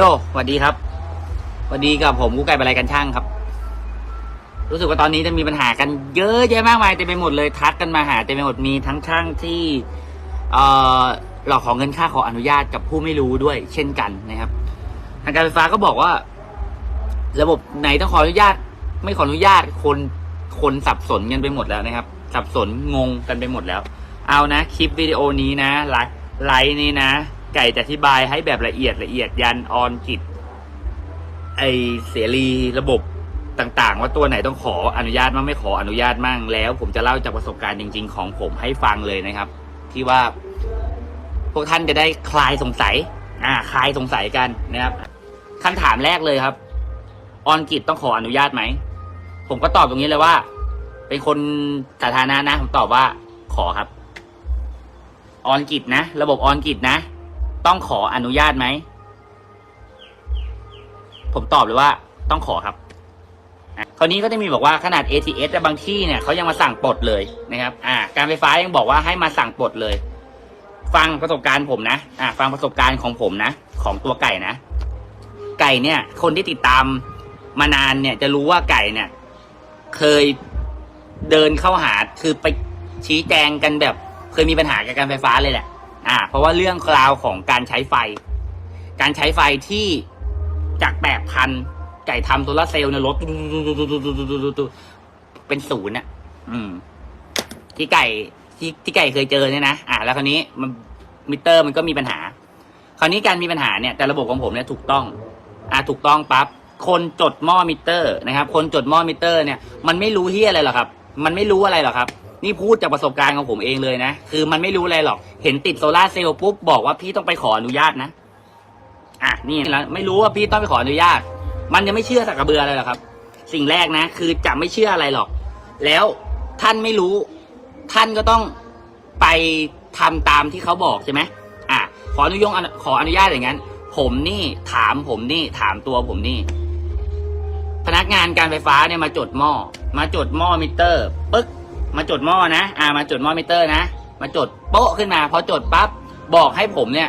ยสวัสดีครับสวัสดีกับผมกู้ไก่บรรลัยกันช่างครับ รู้สึกว่าตอนนี้จะมีปัญหากันเยอะแยะมากมายเต็มไปหมดเลยทักกันมาหาเต็มไปหมดมีทั้งช่างที่เอ่อหลอกของเงินค่าขออนุญาตกับผู้ไม่รู้ด้วย เช่นกันนะครับ ทางการไฟฟ้าก็บอกว่า ระบบไหนต้องขออนุญาต ไม่ขออนุญาตคนคนสับสนกันไปหมดแล้วนะครับ สับสนงงกันไปหมดแล้ว เอานะคลิปวิดีโอนี้นะไลฟ์ไลฟ์นี้นะ ไก่จะอธิบายให้แบบละเอียดละเอียดยันออนกิจไอเสรีระบบต่างๆ ว่าตัวไหนต้องขออนุญาตมั่งไม่ขออนุญาตมั่งแล้ว ผมจะเล่าจากประสบการณ์จริง ๆ ของผมให้ฟังเลยนะครับ ที่ว่า พวกท่านจะได้คลายสงสัย อ่า คลายสงสัยกันนะครับคำถามแรกเลยครับ ออนกิจต้องขออนุญาตไหมผมก็ตอบตรงนี้เลยว่า เป็นคนสาธารณะนะผมตอบว่าขอครับ ออนกิจนะ ระบบออนกิจนะ ต้องขออนุญาตไหม ผมตอบเลยว่าต้องขอครับคราวนี้ก็จะมีบอกว่าขนาด ATS แต่บางที่เนี่ยเขายังมาสั่งปลดเลยนะครับ อ่า การไฟฟ้ายังบอกว่าให้มาสั่งปลดเลย ฟังประสบการณ์ผมนะ อ่า ฟังประสบการณ์ของผมนะ ของตัวไก่นะ ไก่เนี่ย คนที่ติดตามมานานเนี่ย จะรู้ว่าไก่เนี่ย เคยเดินเข้าหาคือไปชี้แจงกันแบบ เคยมีปัญหากับการไฟฟ้าเลยแหละ อ่า เพราะว่าเรื่องราวของการใช้ไฟ การใช้ไฟที่จากแปดพันไก่ทำโซลาเซลล์เนี่ยลดเป็นศูนย์อะ อืม ที่ไก่ที่ที่ไก่เคยเจอเนี่ยนะ อ่าแล้วคราวนี้มันมิเตอร์มันก็มีปัญหา คราวนี้การมีปัญหาเนี่ย แต่ระบบของผมเนี่ยถูกต้อง อ่า ถูกต้องปั๊บ คนจดหม้อมิเตอร์นะครับ คนจดหม้อมิเตอร์เนี่ย มันไม่รู้เฮียอะไรหรอกครับ มันไม่รู้อะไรหรอกครับ นี่พูดจากประสบการณ์ของผมเองเลยนะ คือมันไม่รู้อะไรหรอก เห็นติดโซลาเซลล์ปุ๊บบอกว่าพี่ต้องไปขออนุญาตนะ อะนี่แล้วไม่รู้ว่าพี่ต้องไปขออนุญาต มันจะไม่เชื่อสักกระเบืออะไรหรอครับ สิ่งแรกนะ คือจะไม่เชื่ออะไรหรอก แล้วท่านไม่รู้ ท่านก็ต้องไปทำตามที่เขาบอกใช่ไหมอะขออนุญงขออนุญาตอย่างนั้น ผมนี่ถามผมนี่ถามตัวผมนี่ พนักงานการไฟฟ้าเนี่ยมาจดหม้อมาจดหม้อมิเตอร์ปึ๊ก มาจดหม้อนะ อ่า มาจดหม้อมิเตอร์นะ มาจดโป๊ะขึ้นมาพอจดปั๊บบอกให้ผมเนี่ย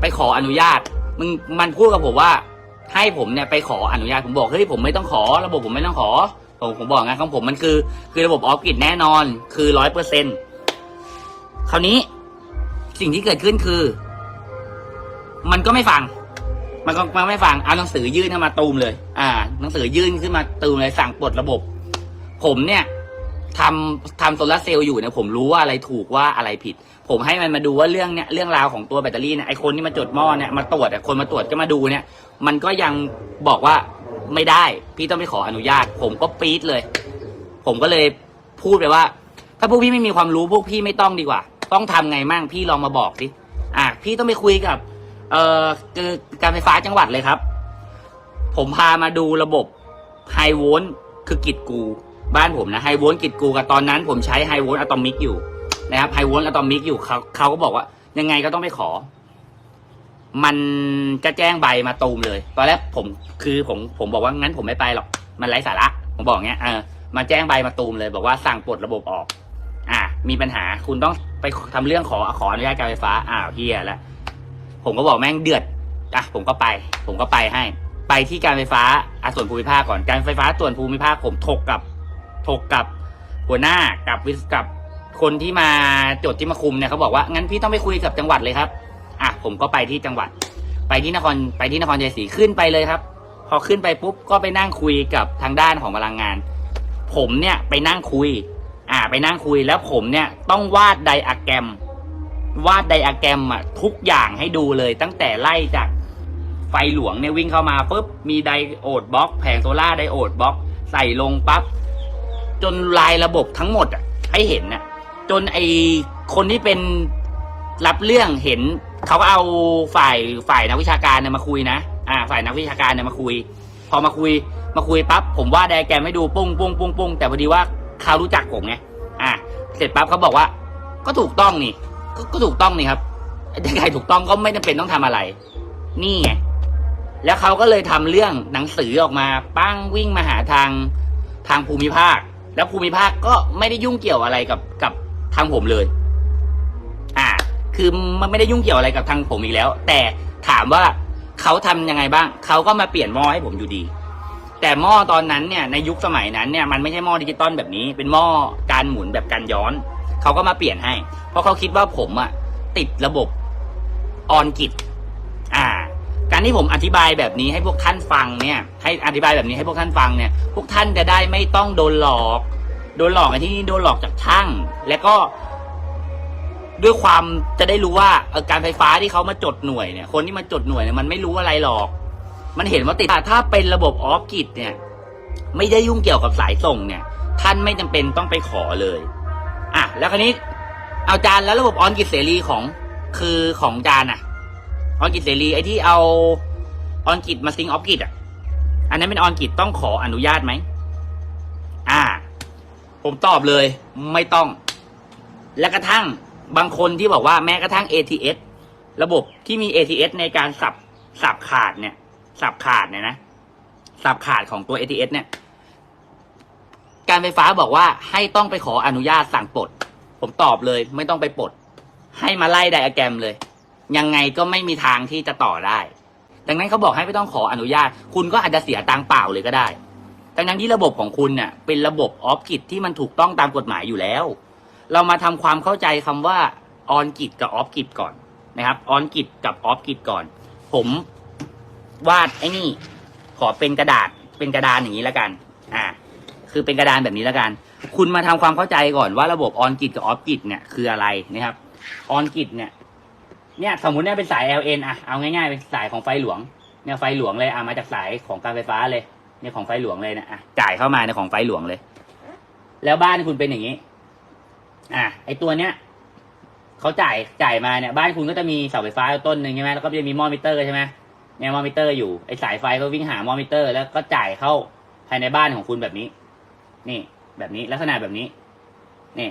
ไปขออนุญาต มึงมันพูดกับผมว่า ให้ผมเนี่ยไปขออนุญาตผมบอกเฮ้ยผมไม่ต้องขอ ระบบผมไม่ต้องขอ ผมผมบอกงั้นของผมมันคือ คือระบบออฟกิดแน่นอน คือร้อยเปอร์เซ็นคราวนี้สิ่งที่เกิดขึ้นคือ มันก็ไม่ฟัง มันก็มันไม่ฟังเอาหนังสือยื่นเข้ามาตูมเลย อ่า หนังสือยื่นขึ้นมาตูมเลยสั่งปลดระบบ ผมเนี่ย ทำทำโซลาร์เซลล์อยู่เนี่ยผมรู้ว่าอะไรถูกว่าอะไรผิด ผมให้มันมาดูว่าเรื่องเนี่ยเรื่องราวของตัวแบตเตอรี่เนี่ยไอคนที่มาจดหม้อเนี่ยมาตรวจอะคนมาตรวจก็มาดูเนี่ย มันก็ยังบอกว่าไม่ได้ พี่ต้องไปขออนุญาต ผมก็ปี๊ดเลย ผมก็เลยพูดไปว่า ถ้าพวกพี่ไม่มีความรู้พวกพี่ไม่ต้องดีกว่า ต้องทำไงมั่งพี่ลองมาบอกสิอะพี่ต้องไปคุยกับ เอ่อคือการไฟฟ้าจังหวัดเลยครับ ผมพามาดูระบบไฮโวลต์คือกิจกู บ้านผมนะไฮโวลต์กิจกูกับตอนนั้นผมใช้ไฮโวลต์อะตอมิกอยู่นะครับไฮโวลต์อะตอมิกอยู่เขาเขาก็บอกว่า ยังไงก็ต้องไปขอ มันจะแจ้งใบมาตูมเลย ตอนแรกผมคือผมผมบอกว่างั้นผมไม่ไปหรอก มันไร้สาระ ผมบอกเงี้ยเออมาแจ้งใบมาตูมเลย บอกว่าสั่งปลดระบบออก อะมีปัญหาคุณต้องไปทำเรื่องขอขออนุญาตการไฟฟ้าอ้าวเฮียแล้วผมก็บอกแม่งเดือดอะผมก็ไป ผมก็ไปให้ ไปที่การไฟฟ้าอส่วนภูมิภาคก่อนการไฟฟ้าส่วนภูมิภาคผมถกกับ ถกกับหัวหน้ากับวิศกับคนที่มาจดที่มาคุมเนี่ยเขาบอกว่างั้นพี่ต้องไปคุยกับจังหวัดเลยครับอะผมก็ไปที่จังหวัด ไปที่นครไปที่นครชัยศรีขึ้นไปเลยครับ พอขึ้นไปปุ๊บก็ไปนั่งคุยกับทางด้านของพลังงาน ผมเนี่ยไปนั่งคุย อ่าไปนั่งคุยแล้วผมเนี่ยต้องวาดไดอะแกรม วาดไดอะแกรมอะทุกอย่างให้ดูเลยตั้งแต่ไล่จากไฟหลวงเนี่ยวิ่งเข้ามาปุ๊บมีไดโอดบล็อก แผงโซล่าไดโอดบล็อก ใส่ลงปั๊บ จนลายระบบทั้งหมดอะ ให้เห็นน่ะ จนไอคนที่เป็นรับเรื่องเห็น เขาก็เอาฝ่ายฝ่ายนักวิชาการเนี่ยมาคุยนะอ่า ฝ่ายนักวิชาการเนี่ยมาคุย พอมาคุย มาคุยปั๊บผมว่าไดแกรมให้ดูปุ้งปุ้งปุ้งปุ้งแต่พอดีว่าเขารู้จักผมไงอ่าเสร็จปั๊บเขาบอกว่า ก็ถูกต้องนี่ก็ก็ถูกต้องนี่ครับถ้าใครถูกต้องก็ไม่จำเป็นต้องทำอะไร นี่ไงแล้วเขาก็เลยทำเรื่องหนังสือออกมา ปั้งวิ่งมาหาทางทางภูมิภาค แล้วภูมิภาคก็ไม่ได้ยุ่งเกี่ยวอะไรกับกับทางผมเลย อ่า คือมันไม่ได้ยุ่งเกี่ยวอะไรกับทางผมอีกแล้ว แต่ถามว่าเขาทำยังไงบ้าง เขาก็มาเปลี่ยนหม้อให้ผมอยู่ดี แต่หม้อตอนนั้นเนี่ยในยุคสมัยนั้นเนี่ยมันไม่ใช่หม้อดิจิตอลแบบนี้ เป็นหม้อการหมุนแบบการย้อน เขาก็มาเปลี่ยนให้ เพราะเขาคิดว่าผมอะติดระบบออนกิจ การที่ผมอธิบายแบบนี้ให้พวกท่านฟังเนี่ยให้อธิบายแบบนี้ให้พวกท่านฟังเนี่ย พวกท่านจะได้ไม่ต้องโดนหลอก โดนหลอกในที่นี้โดนหลอกจากช่าง และก็ ด้วยความจะได้รู้ว่าอ่อการไฟฟ้าที่เขามาจดหน่วยเนี่ย คนที่มาจดหน่วยเนี่ยมันไม่รู้อะไรหรอก มันเห็นว่าติดถ้าเป็นระบบออฟกิจเนี่ย ไม่ได้ยุ่งเกี่ยวกับสายส่งเนี่ย ท่านไม่จำเป็นต้องไปขอเลยอะแล้วคราวนี้ เอาจานแล้วระบบออนกิจเสรีของคือของจานอะ ออนกิจเสรีไอ้ที่เอาออนกิจมาซิงออฟกิจอะ อันนั้นเป็นออนกิจต้องขออนุญาตไหม อ่า ผมตอบเลยไม่ต้อง และกระทั่งบางคนที่บอกว่าแม้กระทั่ง ATS ระบบที่มี ATS ในการสับสับขาดเนี่ย สับขาดเนี่ยนะ สับขาดของตัว ATS เนี่ย การไฟฟ้าบอกว่าให้ต้องไปขออนุญาตสั่งปลด ผมตอบเลยไม่ต้องไปปลด ให้มาไล่ไดอะแกรมเลย ยังไงก็ไม่มีทางที่จะต่อได้ ดังนั้นเขาบอกให้ไม่ต้องขออนุญาต คุณก็อาจจะเสียตังเปล่าเลยก็ได้ ดังนั้นที่ระบบของคุณเนี่ยเป็นระบบออฟกิจที่มันถูกต้องตามกฎหมายอยู่แล้ว เรามาทำความเข้าใจคำว่าออนกิจกับออฟกิจก่อนนะครับออนกิจกับออฟกิจก่อน ผมวาดไอ้นี่ ขอเป็นกระดาษเป็นกระดานอย่างนี้แล้วกัน อ่า คือเป็นกระดานแบบนี้แล้วกัน คุณมาทำความเข้าใจก่อนว่าระบบออนกิจกับออฟกิจเนี่ยคืออะไรนะครับออนกิจเนี่ย เนี่ยสมมุติเนี่ยเป็นสาย LN อะเอาง่ายๆเป็นสายของไฟหลวงเนี่ยไฟหลวงเลยเอะมาจากสายของการไฟฟ้าเลย เนี่ยของไฟหลวงเลยนะอะจ่ายเข้ามาในของไฟหลวงเลย แล้วบ้านคุณเป็นอย่างนี้ อะไอตัวเนี้ยเขาจ่ายจ่ายมาเนี่ยบ้านคุณก็จะมีเสาไฟฟ้าต้นหนึ่งใช่ไหมแล้วก็จะมีมอมิเตอร์ใช่ไหมเนี่ยมอมิเตอร์อยู่ไอสายไฟก็วิ่งหามอมิเตอร์ แล้วก็จ่ายเข้าภายในบ้านของคุณแบบนี้ นี่ แบบนี้ลักษณะแบบนี้นี่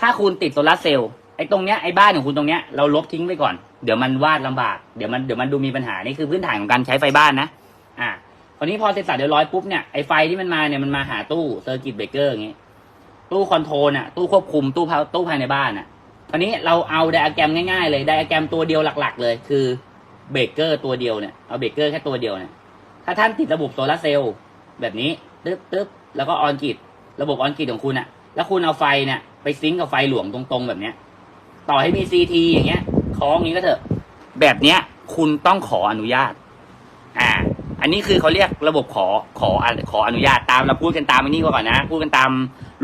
ถ้าคุณติดโซลาร์เซลล์ อ้ตรงเนี้ยไอ้บ้านของคุณตรงเนี้ยเราลบทิ้งไปก่อนเดี๋ยวมันวาดลำบากเดี๋ยวมันเดี๋ยวมันดูมีปัญหานี่คือพื้นฐานของการใช้ไฟบ้านนะอ่าคราวนี้พอเสร็จสับเรียบร้อยปุ๊บเนี่ยไอ้ไฟที่มันมาเนี่ยมันมาหาตู้เซอร์กิตเบรกเกอร์อย่างงี้ตู้คอนโทรลน่ะตู้ควบคุมตู้พาตู้ภายในบ้านน่ะคราวนี้เราเอาไดอะแกรมง่ายๆเลยไดอะแกรมตัวเดียวหลัก ๆ เลยคือเบรกเกอร์ตัวเดียวเนี่ยเอาเบรกเกอร์แค่ตัวเดียวเนี่ยถ้าท่านติดระบบโซลาร์เซลล์แบบนี้ตึ๊บตึ๊บแล้วก็ออนกิตระบบออนกิตของคุณอะแล้วคุณเอาไฟเนี่ยไปซิงกับไฟหลวงตรงๆแบบเนี้ย ต่อให้มีซีทีอย่างเงี้ยคล้องอย่างนี้ก็เถอะ แบบเนี้ย คุณต้องขออนุญาต อ่า อันนี้คือเขาเรียกระบบขอขอขออนุญาตตามเราพูดกันตามอันนี้ก่อนนะพูดกันตาม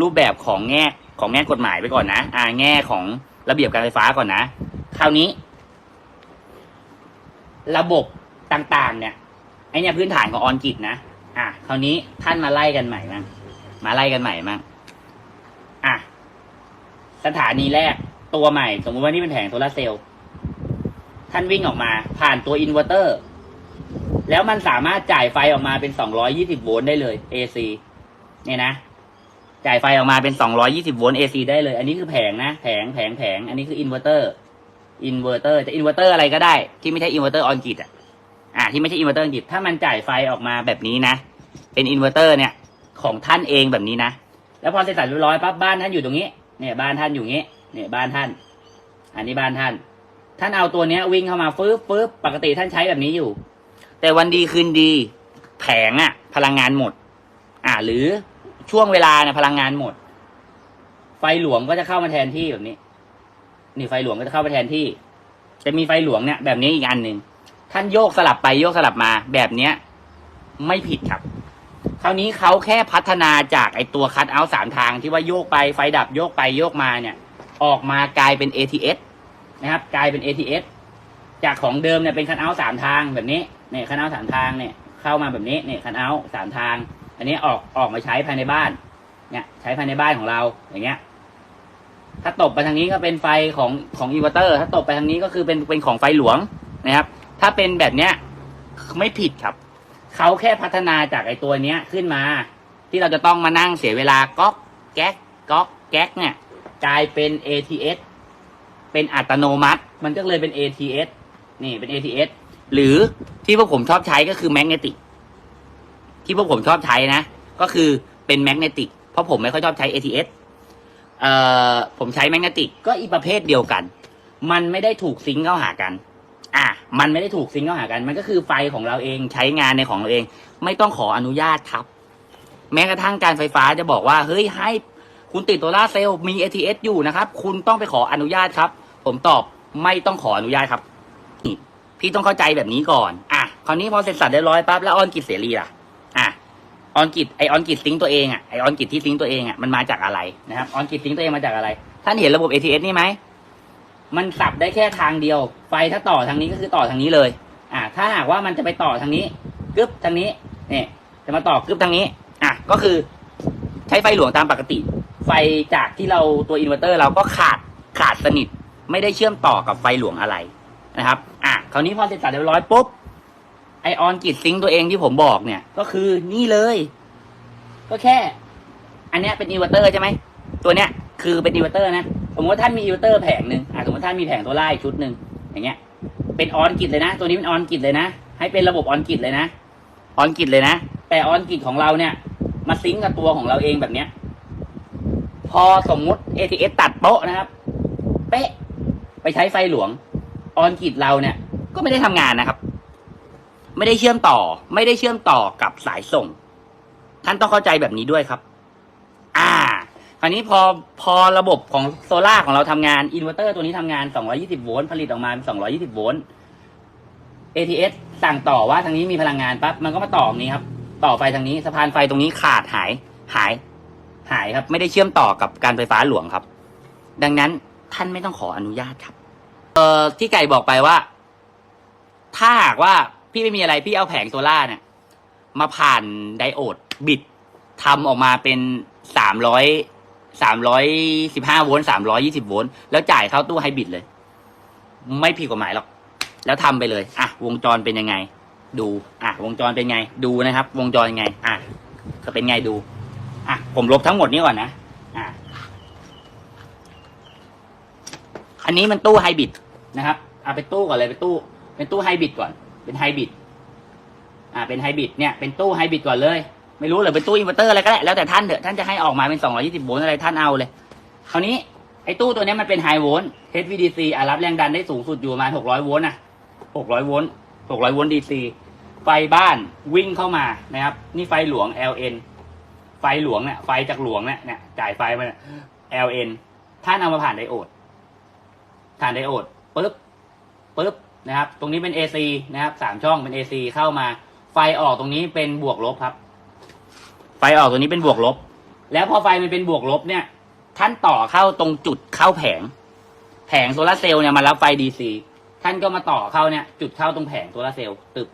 รูปแบบของแง่ของแง่กฎหมายไปก่อนนะอ่าแง่ของระเบียบการไฟฟ้าก่อนนะคราวนี้ ระบบต่างๆ เนี่ยไอเนี่ยพื้นฐานของออนกิจนะอะคราวนี้ท่านมาไล่กันใหม่มั้งมาไล่กันใหม่มั้งอะสถานีแรก ตัวใหม่ สมมติว่านี่เป็นแผงโซลาร์เซลล์ท่านวิ่งออกมา ผ่านตัวอินเวอร์เตอร์ แล้วมันสามารถจ่ายไฟออกมาเป็น 220 โวลต์ได้เลย AC เนี่ยนะ จ่ายไฟออกมาเป็น 220 โวลต์ AC ได้เลย อันนี้คือแผงนะ แผงแผงแผง อันนี้คืออินเวอร์เตอร์ อินเวอร์เตอร์จะอินเวอร์เตอร์อะไรก็ได้ ที่ไม่ใช่อินเวอร์เตอร์ออนกิตอะ อ่าที่ไม่ใช่อินเวอร์เตอร์ออนกิตถ้ามันจ่ายไฟออกมาแบบนี้นะ เป็นอินเวอร์เตอร์เนี่ย ของท่านเองแบบนี้นะ แล้วพอเสร็จสับเรียบร้อยปั๊บบ้านท่านอยู่ตรงนี้ เนี่ยบ้านท่านอยู่งี้ เนี่ยบ้านท่าน อันนี้บ้านท่าน ท่านเอาตัวเนี้ย วิ่งเข้ามาฟื้บฟื้บปกติท่านใช้แบบนี้อยู่ แต่วันดีคืนดี แผงอะพลังงานหมด อ่าหรือช่วงเวลาเนี่ยพลังงานหมด ไฟหลวงก็จะเข้ามาแทนที่แบบนี้ นี่ไฟหลวงก็จะเข้ามาแทนที่ จะมีไฟหลวงเนี่ยแบบนี้อีกอันหนึ่งท่านโยกสลับไปโยกสลับมาแบบเนี้ย ไม่ผิดครับ คราวนี้เขาแค่พัฒนาจากไอตัวคัตเอาท์สามทางที่ว่าโยกไปไฟดับโยกไปโยกมาเนี่ย ออกมากลายเป็น ATS นะครับ กลายเป็น ATS จากของเดิมเนี่ยเป็นคันเอาท์สามทางแบบนี้เนี่ยคันเอาท์สามทางเนี่ยเข้ามาแบบนี้เนี่ยคันเอาท์สามทาง อันนี้ออกออกมาใช้ภายในบ้านเนี่ยใช้ภายในบ้านของเราอย่างเงี้ย ถ้าตบไปทางนี้ก็เป็นไฟของของอินเวอร์เตอร์ ถ้าตบไปทางนี้ก็คือเป็นเป็นของไฟหลวงนะครับ ถ้าเป็นแบบเนี้ยไม่ผิดครับเขาแค่พัฒนาจากไอตัวเนี้ยขึ้นมา ที่เราจะต้องมานั่งเสียเวลาก๊อกแก๊กก๊อกแก๊กเนี่ย กลายเป็น ATS เป็นอัตโนมัติ มันก็เลยเป็น ATS นี่เป็น ATS หรือที่พวกผมชอบใช้ก็คือแมกเนติกที่พวกผมชอบใช้นะ ก็คือเป็นแมกเนติกเพราะผมไม่ค่อยชอบใช้ ATS เอ่อผมใช้แมกเนติกก็อีกประเภทเดียวกัน มันไม่ได้ถูกซิงเข้าหากัน อะ มันไม่ได้ถูกซิงเข้าหากัน มันก็คือไฟของเราเองใช้งานในของเราเอง ไม่ต้องขออนุญาตครับ แม้กระทั่งการไฟฟ้าจะบอกว่า เฮ้ยให้ คุณติดโซลาร์เซลล์มี ATS อยู่นะครับ คุณต้องไปขออนุญาตครับ ผมตอบไม่ต้องขออนุญาตครับ พี่ต้องเข้าใจแบบนี้ก่อน อะ คราวนี้พอเสร็จสับเรียบร้อยปั๊บแล้วออนกิจเสรีล่ะ อะ ออนกิจไอออนกิจซิงตัวเองอะ ไอออนกิจที่ซิงตัวเองอะ มันมาจากอะไรนะครับ ออนกิจซิงตัวเองมาจากอะไร ท่านเห็นระบบ ATS นี่ไหม มันสับได้แค่ทางเดียว ไฟถ้าต่อทางนี้ก็คือต่อทางนี้เลย อะ ถ้าหากว่ามันจะไปต่อทางนี้กึบทางนี้ เนี่ย จะมาต่อกึบทางนี้ อะ ก็คือใช้ไฟหลวงตามปกติ ไฟจากที่เราตัวอินเวอร์เตอร์เราก็ขาดขาดสนิท ไม่ได้เชื่อมต่อกับไฟหลวงอะไรนะครับ อะคราวนี้พอเสร็จสับเรียบร้อยปุ๊บไอออนกิดซิงตัวเองที่ผมบอกเนี่ย ก็คือนี่เลย ก็แค่ อันเนี้ยเป็นอินเวอร์เตอร์ใช่ไหมตัวเนี้ยคือเป็นอินเวอร์เตอร์นะสมมติว่าท่านมีอินเวอร์เตอร์แผงหนึ่งอะสมมติท่านมีแผงตัวไล่ชุดหนึ่งอย่างเงี้ย เป็นออนกิดเลยนะ ตัวนี้เป็นออนกิดเลยนะ ให้เป็นระบบออนกิดเลยนะออนกิดเลยนะ แต่ออนกิดของเราเนี่ย มาซิงกับตัวของเราเองแบบเนี้ย พอสมมุติ ATS ตัดโป๊ะนะครับ เป๊ะ ไปใช้ไฟหลวง ออนกิดเราเนี่ย ก็ไม่ได้ทำงานนะครับ ไม่ได้เชื่อมต่อ ไม่ได้เชื่อมต่อกับสายส่ง ท่านต้องเข้าใจแบบนี้ด้วยครับ อ่า คราวนี้พอพอระบบของโซล่าของเราทำงานอินเวอร์เตอร์ตัวนี้ทำงาน 220 โวลต์ผลิตออกมาเป็น220 โวลต์ ATS สั่งต่อว่าทางนี้มีพลังงานปั๊บมันก็มาต่อตรงนี้ครับ ต่อไฟทางนี้สะพานไฟตรงนี้ขาดหายหาย หายครับ ไม่ได้เชื่อมต่อกับการไฟฟ้าหลวงครับ ดังนั้นท่านไม่ต้องขออนุญาตครับ เอ่อที่ไก่บอกไปว่า ถ้าหากว่าพี่ไม่มีอะไรพี่เอาแผงโซล่าเนี่ย มาผ่านไดโอดบิดทำออกมาเป็นสามร้อยสามร้อยสิบห้าโวลต์สามร้อยี่สิบโวลต์แล้วจ่ายเข้าตู้ไฮบริดเลย ไม่ผิดกฎหมายหรอก แล้วทำไปเลย อะ วงจรเป็นยังไง ดู อะ วงจรเป็นไง ดูนะครับ วงจรยังไง อะจะเป็นไงดู อะผมลบทั้งหมดนี้ก่อนนะอะอันนี้มันตู้ไฮบริดนะครับเอาไปตู้ก่อนเลยเป็นตู้ เป็นตู้ไฮบริดก่อน เป็นไฮบริดอ่าเป็นไฮบริดเนี่ยเป็นตู้ไฮบริดก่อนเลย ไม่รู้เลยเป็นตู้อินเวอร์เตอร์อะไรก็ได้แล้วแต่ท่านเถอะท่านจะให้ออกมาเป็น220โวลต์อะไรท่านเอาเลยคราวนี้ไอ้ตู้ตัวนี้มันเป็นไฮโวลต์ HVDC อะรับแรงดันได้สูงสุดอยู่ประมาณ600โวลต์นะ600โวลต์600โวลต์ DC ไฟบ้านวิ่งเข้ามานะครับ นี่ไฟหลวง LN ไฟหลวงเนี่ยไฟจากหลวงเนี่ยเนี่ยจ่ายไฟมาเนี่ย LN ท่านเอามาผ่านไดโอดผ่านไดโอดปึ๊บปึ๊บนะครับ ตรงนี้เป็น AC นะครับสามช่องเป็น AC เข้ามา ไฟออกตรงนี้เป็นบวกลบครับ ไฟออกตรงนี้เป็นบวกลบ แล้วพอไฟมันเป็นบวกลบเนี่ย ท่านต่อเข้าตรงจุดเข้าแผง แผงโซลาเซลล์เนี่ยมารับไฟ DC ท่านก็มาต่อเข้าเนี่ย จุดเข้าตรงแผงโซลาเซลล์ตึบ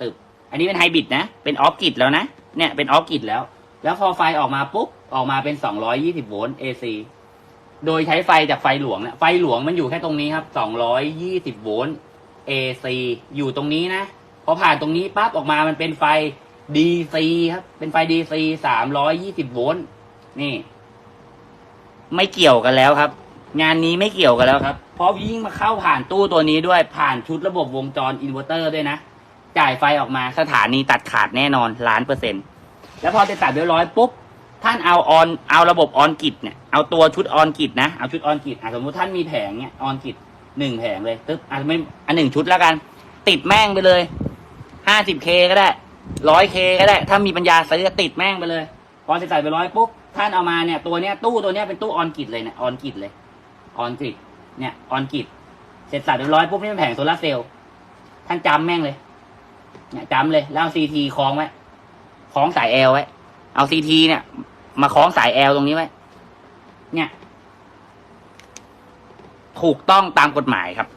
ตึบอันนี้เป็นไฮบริดนะ เป็นออฟกิดแล้วนะ เนี่ยเป็นออฟกิดแล้ว แล้วพอไฟออกมาปุ๊บ ออกมาเป็น 220 โวลต์ AC โดยใช้ไฟจากไฟหลวงเนี่ยไฟหลวงมันอยู่แค่ตรงนี้ครับ 220 โวลต์ AC อยู่ตรงนี้นะ พอผ่านตรงนี้ปั๊บออกมามันเป็นไฟ DC ครับ เป็นไฟ DC 320 โวลต์ นี่ ไม่เกี่ยวกันแล้วครับ งานนี้ไม่เกี่ยวกันแล้วครับ เพราะยิ่งมาเข้าผ่านตู้ตัวนี้ด้วย ผ่านชุดระบบวงจรอินเวอร์เตอร์ด้วยนะ จ่ายไฟออกมาสถานีตัดขาดแน่นอนล้านเปอร์เซ็นต์ แล้วพอจะตัดเรียบร้อยปุ๊บท่านเอาออนเอาระบบออนกิจเนี่ยเอาตัวชุดออนกิจนะเอาชุดออนกิจอะสมมติท่านมีแผงเนี่ยออนกิจหนึ่งแผงเลยตึ๊บอะไม่อันหนึ่งชุดแล้วกัน ติดแม่งไปเลยห้าสิบเคก็ได้ร้อยเคก็ได้ ถ้ามีปัญญาซื้อติดแม่งไปเลยพอจะใส่ไปร้อยปุ๊บท่านเอามาเนี่ยตัวเนี้ยตู้ตัวเนี้ยเป็นตู้ออนกิจเลยเนี่ยออนกิจเลยออนกิจเนี่ยออนกิจเสร็จสับเรียบร้อยปุ๊บนี่เป็นแผงโซลาร์เซลล์ท่านจำแม่งเลยเนี่ยจำเลยแล้วเอาซีทีคล้องไว้ ล้องสายแอลไว้ เอาซีทีเนี่ย มาคล้องสายแอลตรงนี้ไว้ เนี่ย ถูกต้องตามกฎหมายครับ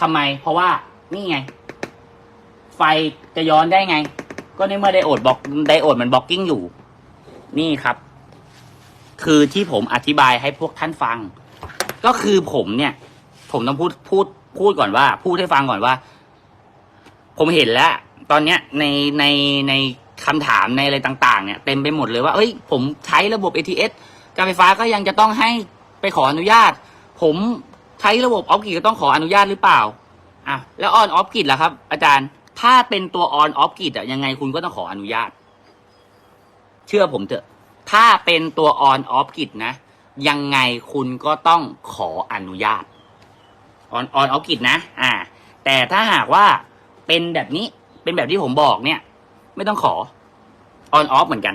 ทำไม เพราะว่านี่ไง ไฟจะย้อนได้ไง ก็ในเมื่อไดโอดบล็อกไดโอดมันบล็อกกิ้งอยู่ นี่ครับ คือที่ผมอธิบายให้พวกท่านฟัง ก็คือผมเนี่ย ผมต้องพูดพูดพูดก่อนว่า พูดให้ฟังก่อนว่า ผมเห็นแล้ว ตอนเนี้ยในในใน คำถามในอะไรต่าง ๆ เนี่ยเต็มไปหมดเลยว่า เอ้ย ผมใช้ระบบ ATS การไฟฟ้าก็ยังจะต้องให้ไปขออนุญาต ผมใช้ระบบออฟกิดก็ต้องขออนุญาตหรือเปล่าอะแล้วออนออฟกิดล่ะครับ อาจารย์ ถ้าเป็นตัวออนออฟกิดอะยังไงคุณก็ต้องขออนุญาต เชื่อผมเถอะ ถ้าเป็นตัวออนออฟกิดนะ ยังไงคุณก็ต้องขออนุญาตออนออนออฟกิดนะ อ่า แต่ถ้าหากว่าเป็นแบบนี้ เป็นแบบที่ผมบอกเนี่ย ไม่ต้องขอออนออฟเหมือนกัน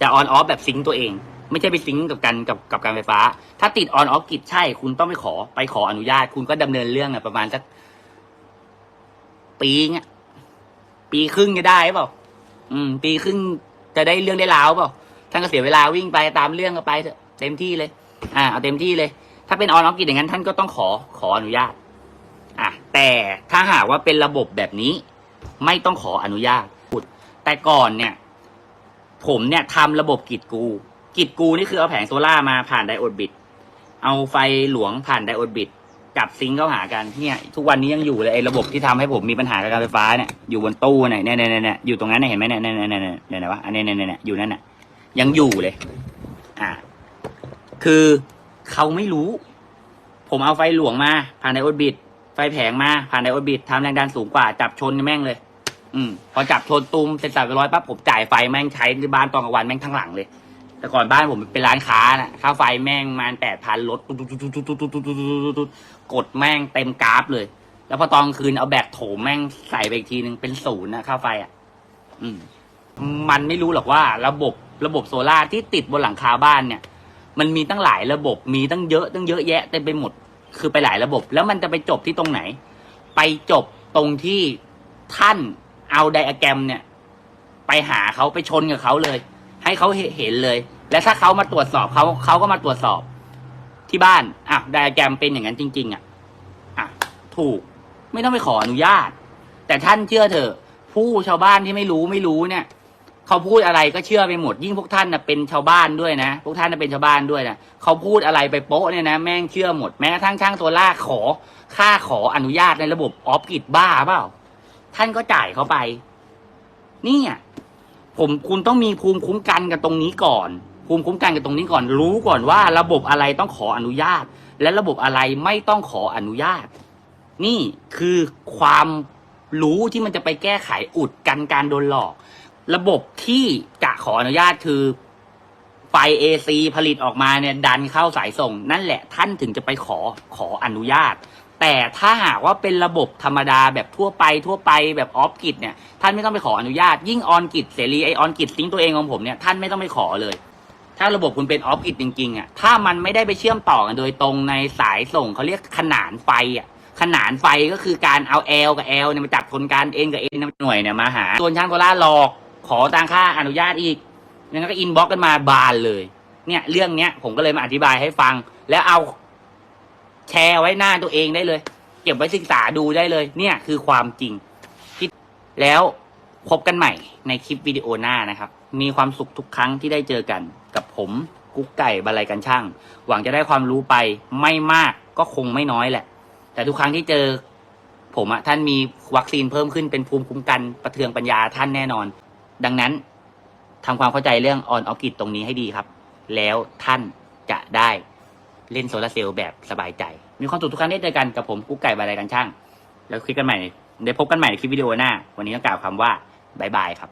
จะออนออฟแบบซิงตัวเอง ไม่ใช่ไปซิงกับกันกับกับการไฟฟ้า ถ้าติดออนออฟกิจใช่ คุณต้องไปขอไปขออนุญาต คุณก็ดำเนินเรื่องอะประมาณสักปีเงี้ยปีครึ่งจะได้เปล่าอืม ปีครึ่งจะได้เรื่องได้ราวเปล่าท่านก็เสียเวลาวิ่งไปตามเรื่องก็ไปเถอะเต็มที่เลย อ่าเอาเต็มที่เลย ถ้าเป็นออนออฟกิจอย่างนั้น ท่านก็ต้องขอขออนุญาต อะแต่ถ้าหากว่าเป็นระบบแบบนี้ ไม่ต้องขออนุญาต แต่ก่อนเนี่ย ผมเนี่ยทำระบบกิจกู กิจกูนี่คือเอาแผงโซล่ามาผ่านไดโอดบิด เอาไฟหลวงผ่านไดโอดบิดกับซิงค์เข้าหากันเนี่ยทุกวันนี้ยังอยู่เลยไอ้ระบบที่ทำให้ผมมีปัญหากับการไฟฟ้าเนี่ยอยู่บนตู้เนี่ยเนี่ยเนี่ยเนี่ยอยู่ตรงนั้นเนี่ยเห็นไหมเนี่ยเนี่ยเนี่ยเนี่ยเนี่ยวะอันนี้เนี่ยเนี่ยเนี่ยอยู่นั่นน่ะ ยังอยู่เลย อ่า คือเขาไม่รู้ ผมเอาไฟหลวงมาผ่านไดโอดบิดไฟแผงมาผ่านไดโอดบิดทำแรงดันสูงกว่าจับชนแม่งเลย อืมพอจับโชนตูมเสร็จสับไปร้อยปั๊บผมจ่ายไฟแม่งใช้ที่บ้านตอนกลางวันแม่งทั้งหลังเลย แต่ก่อนบ้านผมเป็นร้านค้าน่ะค่าไฟแม่งมาแปดพันลดกดแม่งเต็มกราฟเลย แล้วพอตอนคืนเอาแบกโถมแม่งใส่ไปอีกทีหนึ่งเป็นศูนย์นะค่าไฟอะ อืม มันไม่รู้หรอกว่า ระบบระบบโซล่าที่ติดบนหลังคาบ้านเนี่ย มันมีตั้งหลายระบบมีตั้งเยอะตั้งเยอะแยะเต็มไปหมด คือไปหลายระบบ แล้วมันจะไปจบที่ตรงไหน ไปจบตรงที่ท่าน เอาไดอะแกรมเนี่ย ไปหาเขาไปชนกับเขาเลย ให้เขาเห็นเลย และถ้าเขามาตรวจสอบเขาเขาก็มาตรวจสอบ ที่บ้านอะไดอะแกรมเป็นอย่างนั้นจริง ๆอะอะถูก ไม่ต้องไปขออนุญาต แต่ท่านเชื่อเถอะ ผู้ชาวบ้านที่ไม่รู้ไม่รู้เนี่ยเขาพูดอะไรก็เชื่อไปหมด ยิ่งพวกท่านนะเป็นชาวบ้านด้วยนะ พวกท่านนะเป็นชาวบ้านด้วยนะเขาพูดอะไรไปโป๊ะเนี่ยนะแม่งเชื่อหมดแม้กระทั่งช่างตัวลากขอ ค่าขออนุญาตในระบบออฟกิจบ้าเปล่า ท่านก็จ่ายเขาไป เนี่ยผมคุณต้องมีภูมิคุ้มกันกับตรงนี้ก่อน ภูมิคุ้มกันกับตรงนี้ก่อน รู้ก่อนว่า ระบบอะไรต้องขออนุญาต และระบบอะไรไม่ต้องขออนุญาต นี่คือความรู้ที่มันจะไปแก้ไขอุดกันการโดนหลอก ระบบที่จะขออนุญาตคือไฟ AC ผลิตออกมาเนี่ยดันเข้าสายส่ง นั่นแหละท่านถึงจะไปขอขออนุญาต แต่ถ้าหากว่าเป็นระบบธรรมดาแบบทั่วไปทั่วไปแบบออฟกิจเนี่ยท่านไม่ต้องไปขออนุญาตยิ่งออนกิจเสรีไอออนกิจซิงตัวเองของผมเนี่ยท่านไม่ต้องไปขอเลย ถ้าระบบคุณเป็นออฟกิจจริงๆอะถ้ามันไม่ได้ไปเชื่อมต่อกันโดยตรงในสายส่งเขาเรียกขนานไฟอะขนานไฟก็คือการเอา L กับ L เนี่ยมาจับชนกันกับ N หน่วยเนี่ยมาหาส่วนช่างโซล่าร์หลอกขอตังค่าอนุญาตอีกงั้นก็อินบ็อกกันมาบานเลย เนี่ยเรื่องเนี้ยผมก็เลยมาอธิบายให้ฟังแล้วเอา แชร์ไว้หน้าตัวเองได้เลย เก็บไว้ศึกษาดูได้เลย เนี่ยคือความจริงคิดแล้วพบกันใหม่ในคลิปวิดีโอหน้านะครับ มีความสุขทุกครั้งที่ได้เจอกัน กับผมกุ๊กไก่บรรลัยกันช่าง หวังจะได้ความรู้ไปไม่มากก็คงไม่น้อยแหละ แต่ทุกครั้งที่เจอ ผมอะท่านมีวัคซีนเพิ่มขึ้นเป็นภูมิคุ้มกันประเทืองปัญญาท่านแน่นอน ดังนั้นทำความเข้าใจเรื่องออนออฟกิจตรงนี้ให้ดีครับ แล้วท่านจะได้ เล่นโซลาเซลล์แบบสบายใจ มีความสุขทุกครั้งที่เจอกันกับผมกุ๊กไก่บรรายกันช่าง แล้วคลิปกันใหม่ได้พบกันใหม่ในคลิปวิดีโอหน้า วันนี้ต้องกล่าวคำว่าบายบายครับ